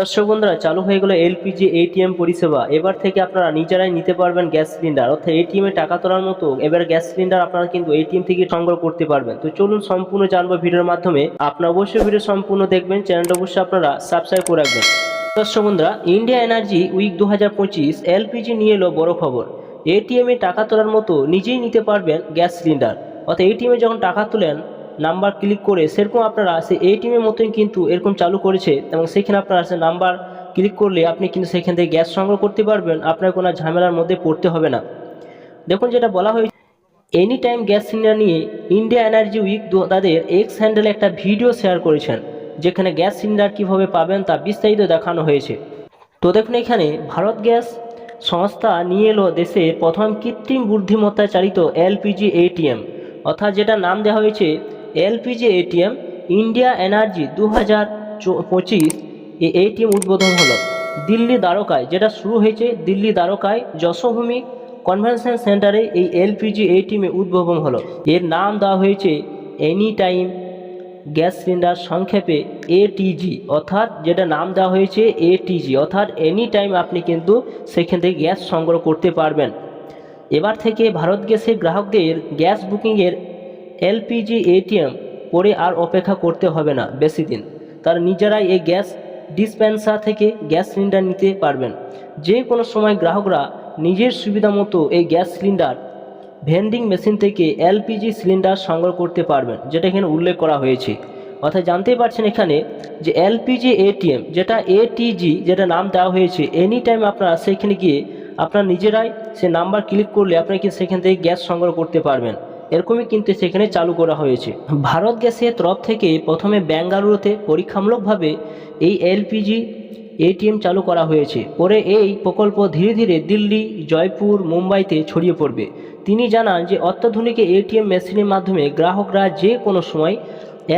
দর্শক বন্ধুরা, চালু হয়ে গেল এলপিজি এটিএম পরিষেবা। এবার থেকে আপনারা নিজেরাই নিতে পারবেন গ্যাস সিলিন্ডার। অর্থাৎ এটিএম এ টাকা তোলার মতো এবার গ্যাস সিলিন্ডার আপনারা কিন্তু এটিএম থেকে সংগ্রহ করতে পারবেন। তো চলুন সম্পূর্ণ জানব ভিডিওর মাধ্যমে। আপনারা অবশ্যই ভিডিও সম্পূর্ণ দেখবেন, চ্যানেলটা অবশ্যই আপনারা সাবস্ক্রাইব করে রাখবেন। দর্শক বন্ধুরা, ইন্ডিয়া এনার্জি উইক দু হাজার পঁচিশ এলপিজি নিয়ে এলো বড় খবর। এটিএম এ টাকা তোলার মতো নিজেই নিতে পারবেন গ্যাস সিলিন্ডার। অর্থাৎ এটিএম এ যখন টাকা তোলেন নাম্বার ক্লিক করে সেরকম আপনারা সেই এটিএমের মতোই কিন্তু এরকম চালু করেছে এবং সেখানে আপনারা সে নাম্বার ক্লিক করলে আপনি কিন্তু সেখান থেকে গ্যাস সংগ্রহ করতে পারবেন, আপনার কোনো ঝামেলার মধ্যে পড়তে হবে না। দেখুন যেটা বলা হয়েছে এনি টাইম গ্যাস সিলিন্ডার নিয়ে ইন্ডিয়া এনার্জি উইক তাদের এক্স হ্যান্ডেলে একটা ভিডিও শেয়ার করেছেন, যেখানে গ্যাস সিলিন্ডার কীভাবে পাবেন তা বিস্তারিত দেখানো হয়েছে। তো দেখুন এখানে ভারত গ্যাস সংস্থা নিয়ে এলো দেশে প্রথম কৃত্রিম বুদ্ধিমত্তায় চালিত এলপিজি এটিএম অর্থাৎ যেটা নাম দেওয়া হয়েছে এলপিজি এটিএম, ইন্ডিয়া এনার্জি দু হাজার পঁচিশ এই এটিএম উদ্বোধন হলো। দিল্লি দ্বারকায়, যেটা শুরু হয়েছে দিল্লি দ্বারকায়, যশোভূমি কনভেনশন সেন্টারে এই এলপিজি এটিএম উদ্বোধন হলো। এর নাম দেওয়া হয়েছে এনি টাইম গ্যাস সিলিন্ডার সংক্ষেপে এটিজি, অর্থাৎ যেটা নাম দেওয়া হয়েছে এটিজি, অর্থাৎ এনি টাইম আপনি কিন্তু সেখান থেকে গ্যাস সংগ্রহ করতে পারবেন। এবার থেকে ভারত গ্যাসের গ্রাহকদের গ্যাস বুকিংয়ের এলপিজি এটিএম পরে আর অপেক্ষা করতে হবে না বেশি দিন। তারা নিজেরাই এই গ্যাস ডিসপেন্সার থেকে গ্যাস সিলিন্ডার নিতে পারবেন। যে কোনো সময় গ্রাহকরা নিজের সুবিধা মতো এই গ্যাস সিলিন্ডার ভেন্ডিং মেশিন থেকে এলপিজি সিলিন্ডার সংগ্রহ করতে পারবেন, যেটা এখানে উল্লেখ করা হয়েছে। অর্থাৎ জানতেই পারছেন এখানে যে এলপিজি এটিএম, যেটা এটিজি যেটা নাম দেওয়া হয়েছে এনি টাইম আপনারা সেখানে গিয়ে আপনারা নিজেরাই সে নাম্বার ক্লিক করলে আপনারা কিন্তু সেখান থেকে গ্যাস সংগ্রহ করতে পারবেন। এরকমই কিন্তু সেখানে চালু করা হয়েছে। ভারত গ্যাসের তরফ থেকে প্রথমে বেঙ্গালুরুতে পরীক্ষামূলকভাবে এই এলপিজি, এটিএম চালু করা হয়েছে। পরে এই প্রকল্প ধীরে ধীরে দিল্লি, জয়পুর, মুম্বাইতে ছড়িয়ে পড়বে। তিনি জানান যে, অত্যাধুনিক এটিএম মেশিনের মাধ্যমে গ্রাহকরা যে কোনো সময়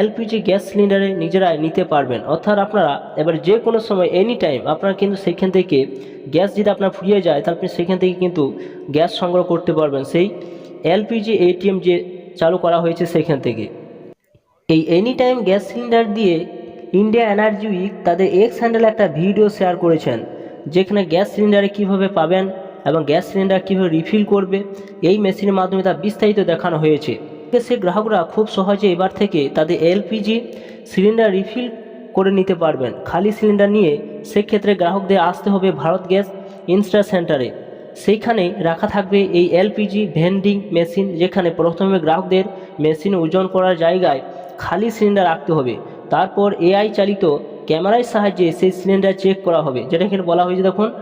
এলপিজি গ্যাস সিলিন্ডারে নিজেরাই নিতে পারবেন। অর্থাৎ আপনারা এবার যে কোনো সময়, এনি টাইম আপনারা কিন্তু সেখান থেকে গ্যাস যদি আপনার ফুরিয়ে যায়, তাহলে আপনি সেখান থেকে কিন্তু গ্যাস সংগ্রহ করতে পারবেন। সেই এলপিজি এটিএম যে চালু করা হয়েছে সেখান থেকে। এই এনি টাইম গ্যাস সিলিন্ডার দিয়ে ইন্ডিয়া এনার্জি উইক তাদের এক্স হ্যান্ডেলে একটা ভিডিও শেয়ার করেছেন, যেখানে গ্যাস সিলিন্ডারে কীভাবে পাবেন এবং গ্যাস সিলিন্ডার কীভাবে রিফিল করবে, এই মেশিনের মাধ্যমে তা বিস্তারিত দেখানো হয়েছে। সে গ্রাহকরা খুব সহজে এবার থেকে তাদের এলপিজি সিলিন্ডার রিফিল করে নিতে পারবেন। খালি সিলিন্ডার নিয়ে সেক্ষেত্রে গ্রাহকদের আসতে হবে ভারত গ্যাস ইনস্টা সেন্টারে। সেইখানে রাখা থাকবে এই এলপিজি ভেন্ডিং মেশিন যেখানে প্রথমে গ্রাহকদের মেশিন ওজন করার জায়গায় খালি সিলিন্ডার রাখতে হবে। তারপর এআই চালিত ক্যামেরার সাহায্যে সেই সিলিন্ডার চেক করা হবে। যেটা এখানে বলা হয়েছে দেখুন,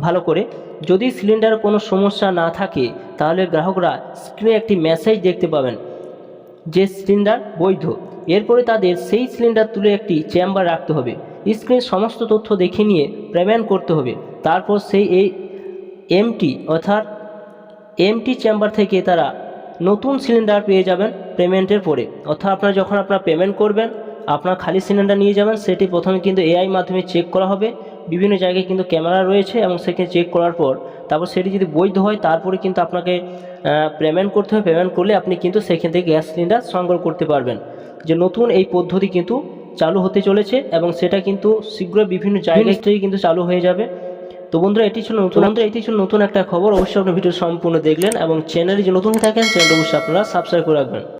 ভালো করে। যদি সিলিন্ডারে কোনো সমস্যা না থাকে, তাহলে গ্রাহকরা স্ক্রিনে একটি মেসেজ দেখতে পাবেন যে সিলিন্ডার বৈধ। এরপরে তাদের সেই সিলিন্ডার তুলে একটি চেম্বার রাখতে হবে। স্ক্রিন সমস্ত তথ্য দেখে নিয়ে পেমেন্ট করতে হবে। তারপর সেই এই এমটি অর্থাৎ এমটি চেম্বার থেকে তারা নতুন সিলিন্ডার পেয়ে যাবেন পেমেন্টের পরে। অর্থাৎ আপনারা যখন আপনারা পেমেন্ট করবেন আপনার খালি সিলিন্ডার নিয়ে যাবেন সেটি প্রথমে কিন্তু এআই মাধ্যমে চেক করা হবে। বিভিন্ন জায়গায় কিন্তু ক্যামেরা রয়েছে এবং সেখানে চেক করার পর তারপর সেটি যদি বৈধ হয় তারপরে কিন্তু আপনাকে পেমেন্ট করতে হবে। পেমেন্ট করলে আপনি কিন্তু সেখান থেকে গ্যাস সিলিন্ডার সংগ্রহ করতে পারবেন। যে নতুন এই পদ্ধতি কিন্তু চালু হতে চলেছে এবং সেটা কিন্তু শীঘ্রই বিভিন্ন জায়গায় কিন্তু চালু হয়ে যাবে। তো বন্ধুরা, এটি ছিল নতুন বন্ধুরা, এটি ছিল নতুন একটা খবর। অবশ্যই আপনি ভিডিও সম্পূর্ণ দেখলেন এবং চ্যানেলে যে নতুন থাকেন চ্যানেলটা অবশ্যই আপনারা সাবস্ক্রাইব করে রাখবেন।